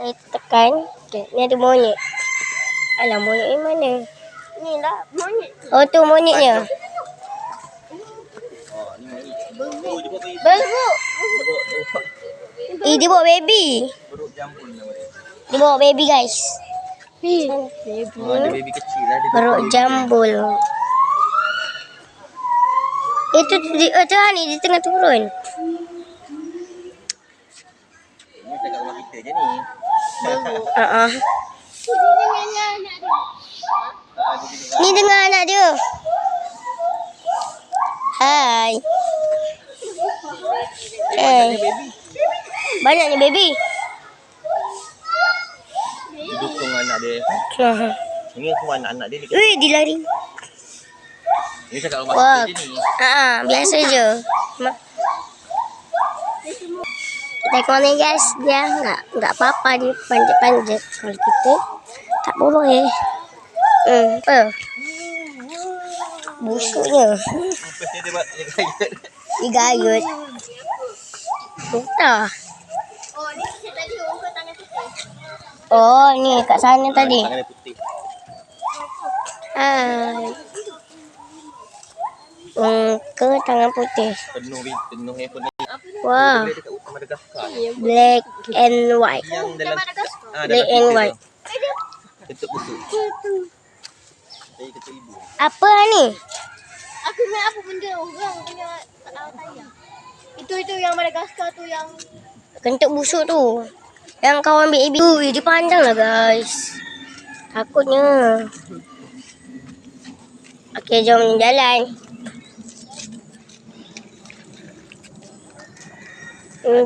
Saya tekan. Okay. Ni ada monyet. Alah, monyet ni mana? Ni lah monyet. Oh, tu monyetnya. Dia baby. Beruk. Dia dia bawa. Eh, dia bawa baby. Beruk jambul nama dia. Dia bawa baby, guys. Oh, ada baby kecil lah. Dia Beruk baby. jambul. Itu di oh, tu ni di tengah turun. Ni dekat rumah kita je ni. Ah. Ah, Ni dengar anak dia. Hai. Hai. Ni baby. Banyaknya baby. Dia dukung anak dia. Ha. Ini semua anak-anak dia ni. Ui, dia lari. Ni cakap rumah Wah. ni. Ha ah, biasa je. Ma- Ni guys, dia enggak enggak apa-apa dia panjat-panjat. Kalau kita tak boleh. Hmm, apa? Busuknya. Apa dia dia buat? Dia gayat. Dia gayut. Entah. Oh, ni kat sana tadi. Tangan putih. Hai. Hmm, ke tangan putih. Penuh penuh handphone Madagaskar. black and white. Yang dalam ah, Black and white. Saya kata ibu. Apa ni? Aku ingat apa benda orang punya tayang. Itu itu yang Madagaskar tu yang Kentut busuk tu. Yang kau ambil ibu. Dia panjang lah guys. Takutnya. Okey, jom jalan.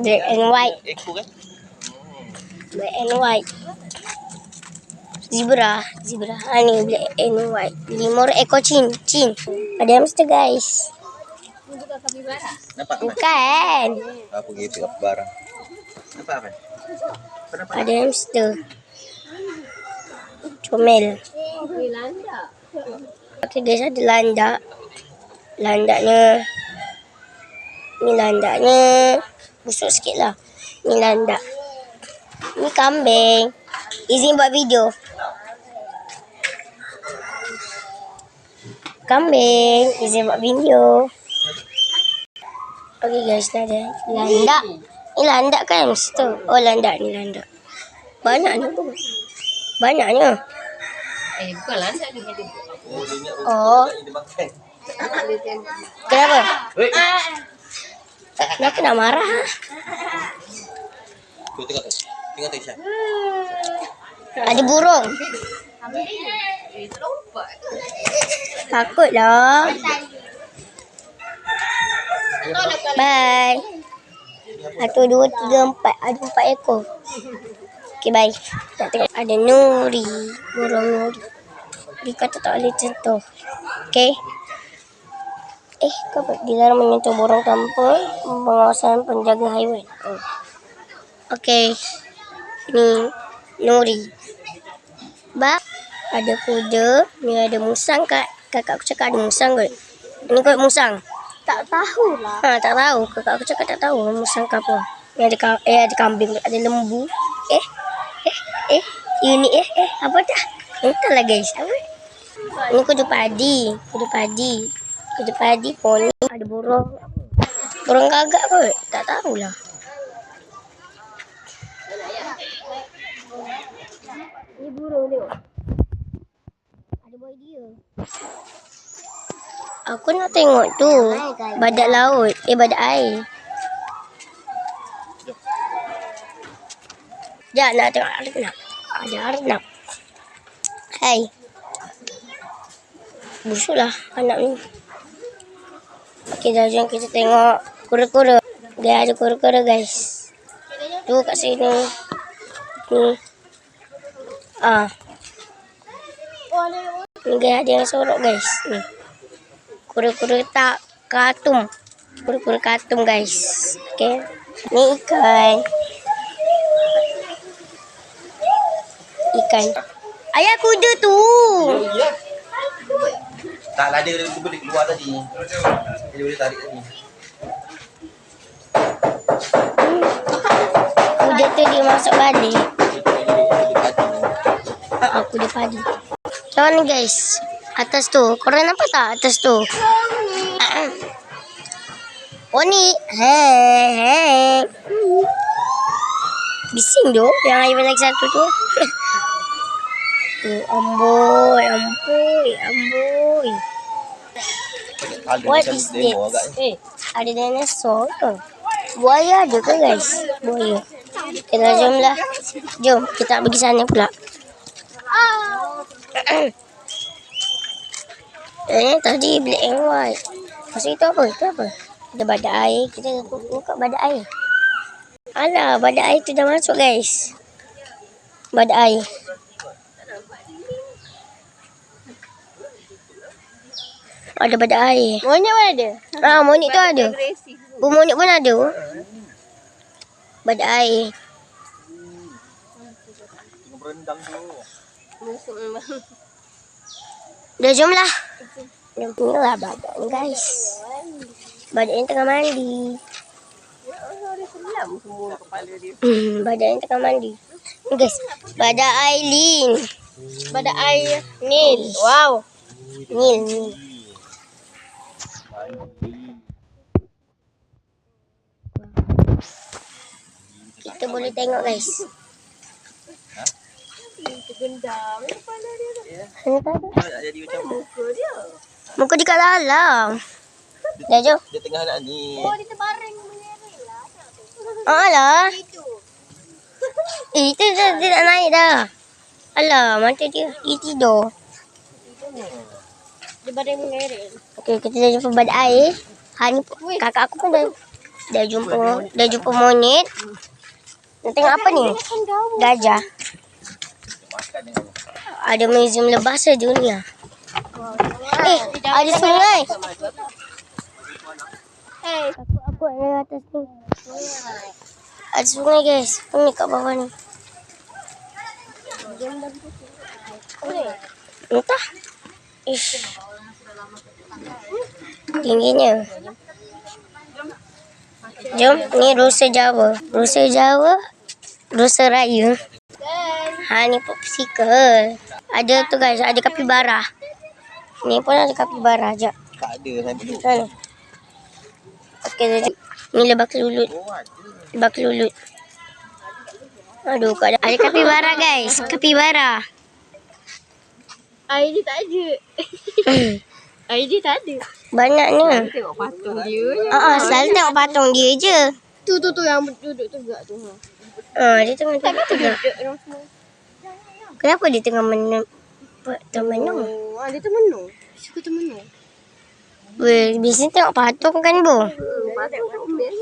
Black and white. Ekor kan? Black and white. Zebra. Zebra. Ha ni black and white. Limor ekor cin. Cin. Ada hamster guys. Nampak kan? Bukan. Apa gitu apa barang. Nampak apa? Apa nampak? Ada hamster. Comel. Okay guys, ada landak. Landaknya. Ni landaknya. Busuk sikit lah. Ni landak. Ni kambing. Izin buat video. Kambing. Izin buat video. Okay guys, ni ada landak. Ni landak kan hamster. Oh landak ni landak. Banyaknya tu. Banyaknya. Eh, bukan landa ni. Oh, dia ingat Oh, dia makan. kenapa? Wei. Kenapa nak marah? Tu tengok. Tengok tu Ishan. Ada burung. Takutlah. Bye. Satu, dua, tiga, empat. Ada empat ekor. Okay, bye. Tak tengok. Ada Nuri. Burung Nuri. Dia kata tak boleh sentuh. Okay. Eh, kau dilarang menyentuh burung tanpa pengawasan penjaga haiwan. Oh. Okay. Ni Nuri. Ba, ada kuda. Ni ada musang kat. Kakak aku cakap ada musang kot. Ni kot musang. Tak tahulah. Ha, tak tahu. Kakak aku cakap tak tahu musang ke apa. Ni ada ka- eh ada kambing, ada lembu. Eh, eh, eh. Ini eh, eh. Apa dah? Entahlah guys. Apa? Ini kuda padi. Kuda padi. Kuda padi, poni. Ada burung. Burung gagak kot. Tak tahulah. Ni burung dia. Ada boy dia. Aku nak tengok tu. Badak laut. Eh, badak air. Sekejap nak tengok Arnab. Ada Arnab. Hai. Busuk lah anak ni. Okey, dah jom kita tengok kura-kura. Dia ada kura-kura guys. Tu kat sini. Ni. Ah. Ni guys ada yang sorok guys. Kura-kura tak katum. Kura-kura katum guys. Okay. Ni ikan. Ikan. Ayah kuda tu. Ya. Tak lah dia, dia boleh keluar tadi. Dia boleh tarik tadi. Kuda tu dia masuk balik. Dia Ah, aku dia padi. Macam mana guys? Atas tu. Korang nampak tak atas tu? Ah. Oh ni. Hei, hei. Bising tu. Yang air lagi satu tu. Tu, amboi, amboi, amboi. What is this? Eh, ada dinosaur ke? Buaya ada ke guys? Buaya. Kita jom lah. Jom, kita pergi sana pula. Eh, tadi black and white. Maksud itu apa? Itu apa? Ada badak air. Kita buka badak air. Alah, badak air tu dah masuk guys. Badak air. Ada badak air. Monyet mana ada? Ah, monyet tu ada. Oh, monyet pun ada. Badak air. Berendam tu. Masuk memang. Dah jom lah. Jom lah badak ni guys. Badak ni tengah mandi. Hmm, badak ni tengah mandi. Ni guys, badak Aileen. Badak air Nil. Wow. Nil, Nil. Kita boleh tengok guys. Tergendam. Kepala dia tu. Mana tadi? Tak jadi macam Muka dia. Muka dia kat dalam. Dah jom. dia tengah nak ni. Oh, dia terbaring menyering lah. Ah lah. Itu. Eh, itu dah, dia tak naik dah. Alah, mata dia. Dia tidur. Dia baring menyering. Okey, kita dah jumpa badak air. Ha ni pun- kakak aku pun dah dah jumpa dah jumpa monyet. Tengok apa ni? Gajah. Ada museum lebah dunia. Eh, ada sungai. Hey. Aku aku ada atas ni. Ada sungai guys. Ni kat bawah ni. Entah. Ish. Tingginya. Jom, ni rusa Jawa. Rusa Jawa, rusa raya. Ha, ni popsicle. Ada tu guys, ada kapibara. Ni pun ada kapibara. Sekejap. tak ada sampai tu. Mana? Okey, jadi. Ni lebah kelulut. Oh, ada. Lebah kelulut. Aduh, ada, ada kapibara guys. Kapibara. Air dia tak ada. Air dia tak ada. Banyaknya. Tengok patung dia. Ah, ah, selalu tengok patung dia je. Tu tu tu yang duduk tegak tu. Ha. Ah, dia tengah tengok tengah. Duduk orang semua. Kenapa dia tengah menung? Termenung? Oh, ah, dia termenung. Suka termenung. Weh, biasanya tengok patung kan, Bu? Hmm, patung kan best.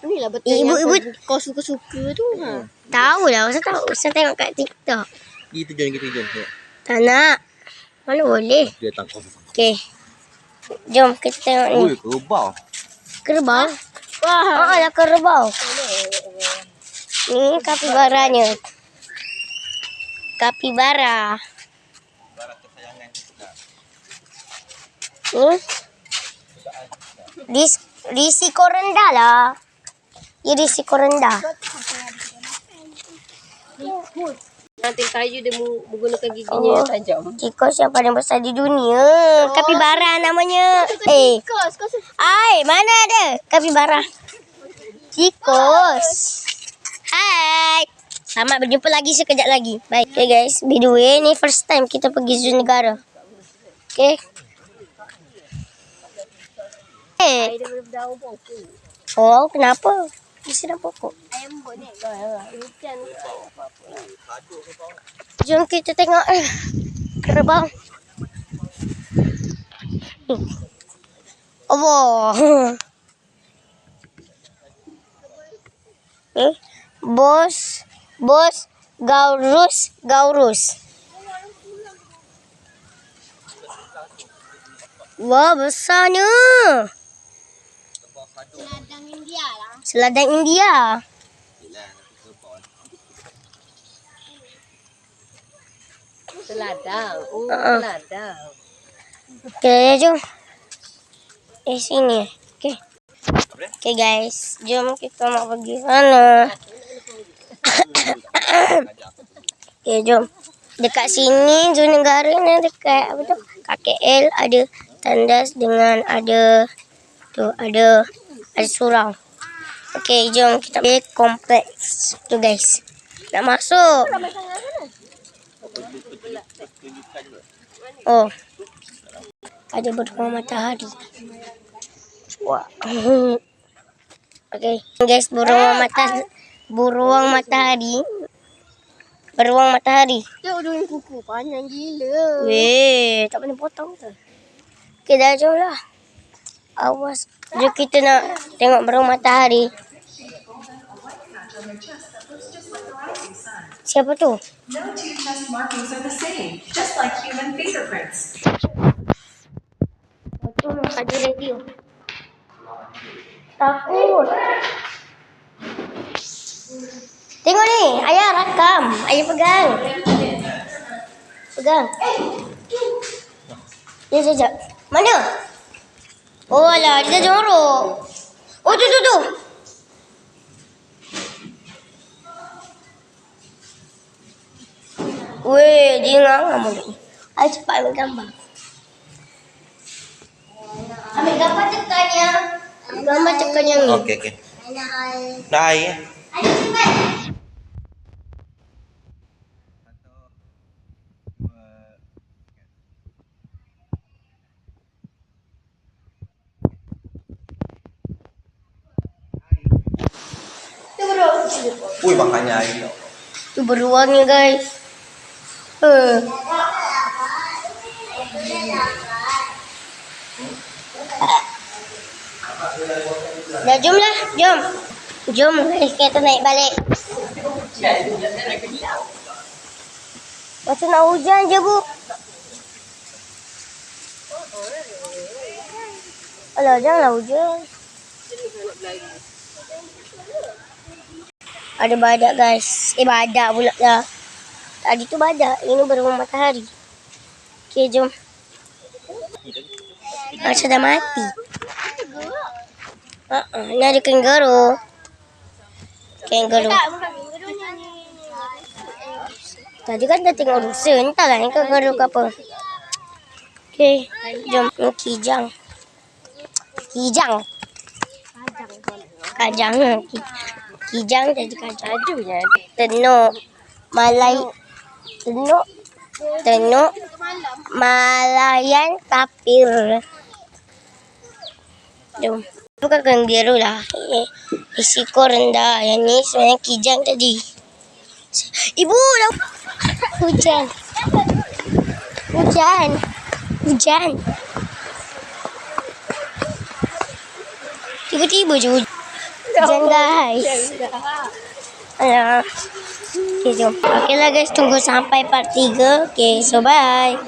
Inilah betul yang ibu- kau, suka-suka tu. Ha. Tahu lah, saya tahu. Saya tengok kat TikTok. Gitu jom, gitu jom. Tengok. Tak nak. Mana boleh? Dia tangkap. Okey. Jom kita tengok ni. Oi, kerbau. Kerbau? Wah. Ah, lah kerbau. Ni kapibaranya. Kapibara. Ni. Ris risiko rendah lah. Ya risiko rendah. Nanti kayu dia menggunakan giginya Oh. tajam. Tikus yang paling besar di dunia. Kapibara namanya. Eh, suka. Hai, mana ada kapibara? Tikus. Hai. Selamat berjumpa lagi sekejap lagi. Baik, okay guys. By the way, ni first time kita pergi zoo negara. Okay. Eh, oh kenapa? Di sini pokok. Ni. Hujan. Jom kita tengok eh, kerbau. Allah. Eh, bos, bos, gaurus, gaurus. Wah, besarnya. Ladang India lah. Seladang India. Seladang. Oh, Uh-uh. seladang. Okay, jom. Eh, sini. Okay. Okay, guys. Jom kita nak pergi sana. Okay, jom. Dekat sini zona negara ni dekat apa tu? KKL ada tandas dengan ada tu ada ada surau. Okay, jom kita pergi kompleks tu guys. Nak masuk. Oh. Ada beruang matahari. Wah. Okay, guys, beruang matahari. Beruang matahari. Beruang matahari. Tengok dengan kuku panjang gila. Weh, tak boleh potong tu. Okay, dah jom lah. Awas. Jom kita nak tengok beruang matahari. Siapa tu? No two chest markings are the same, just like human fingerprints. Tu ada radio. Takut. Tengok ni, ayah rakam. Ayah pegang. Pegang. Ya, sekejap. Mana? Oh, alah, dia jorok. Oh, tu, tu, tu. Weh, dia ngang mulut ni. Ayah cepat ambil gambar. Ambil gambar tekan yang Gambar tekan yang ni Okey, okey. Dah air eh? Ada cepat Tu beruang Ui, makannya air tau. Tu beruangnya guys Eh. Dah jom lah, jom. Jom kita naik balik. Macam nak hujan je bu. Alah, janganlah hujan. Ada badak guys. Eh badak pula dah. Tadi tu badak. Ini beruang matahari. Okay, jom. Macam dah mati. Uh -uh, ni ada kangaroo. Kangaroo. Gurunya ni. Tadi kan dah tengok rusa. Entahlah ni kangaroo ke apa. Okay, jom. Kijang. Kijang. Kajang. Ki- Kijang jadi kajang. Aduh ya. Tenuk. Malay. Tenuk. Tenuk. Malayan tapir. Jom. Bukan kangaroo lah. Eh, risiko rendah. Yang ni sebenarnya kijang tadi. Ibu dah. Hujan. Hujan. Hujan. Tiba-tiba je hujan. Hujan guys. Alah. Okay, jom. Okay lah guys. Tunggu sampai part 3. Okay, so bye.